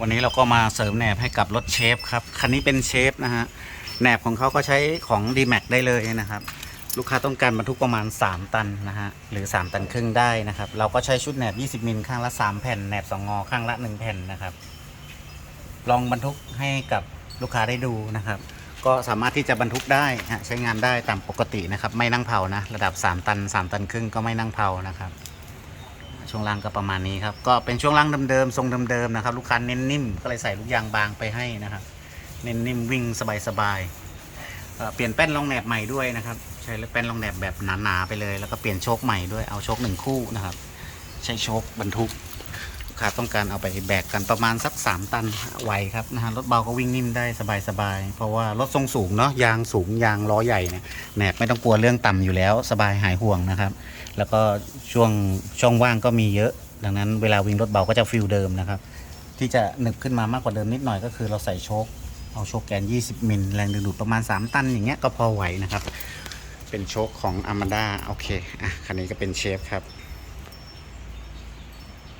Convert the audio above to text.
วันนี้เราก็มาเสริมแหนบให้กับรถเชฟครับ คันนี้เป็นเชฟนะฮะ แหนบของเขาก็ใช้ของ d m a x ได้เลยนะครับ ลูกค้าต้องการบรรทุกประมาณ 3 ตันนะฮะ หรือ 3 ตันครึ่งได้นะครับ เราก็ใช้ชุดแหนบ 20 มิลข้างละ 3 แผ่น แหนบ 2 งอข้างละ 1 แผ่นนะครับ ลองบรรทุกให้กับลูกค้าได้ดูนะครับ ก็สามารถที่จะบรรทุกได้ฮะใช้งานได้ตามปกตินะครับ ไม่นั่งเผานะ ระดับ 3 ตัน 3 ตันครึ่งก็ไม่นั่งเผานะครับ ช่วงล่างก็ประมาณนี้ครับ ก็เป็นช่วงล่างเดิมๆทรงเดิมๆนะครับ ลูกค้าเน้นนิ่มก็เลยใส่ลูกยางบางไปให้นะครับ เน้นนิ่มวิ่งสบายๆเปลี่ยนแป้นรองแหนบใหม่ด้วยนะครับ ใช้แป้นรองแหนบแบบหนาๆไปเลย แล้วก็เปลี่ยนโชคใหม่ด้วยเอาโชคหนึ่งคู่นะครับ ใช้โชคบรรทุก กค้าต้องการเอาไปแบกกันประมาณสัก 3 ตันไหวครับนะฮะรถเบาก็วิ่งนิ่มได้สบายๆเพราะว่ารถทรงสูงเนาะยางสูงยางล้อใหญ่เนี่ยแหนบไม่ต้องกลัวเรื่องต่ำอยู่แล้วสบายหายห่วงนะครับ แล้วก็ช่วงช่องว่างก็มีเยอะ ดังนั้นเวลาวิ่งรถเบาก็จะฟิลเดิมนะครับ ที่จะหนึบขึ้นมามากกว่าเดิมนิดหน่อยก็คือเราใส่โชคเอาโชคแกน 20 มิลแรงดึงดูดประมาณ 3 ตันอย่างเงี้ยก็พอไหวนะครับ เป็นโชคของอามาด้าโอเคอะคันนี้ก็เป็นเชฟครับ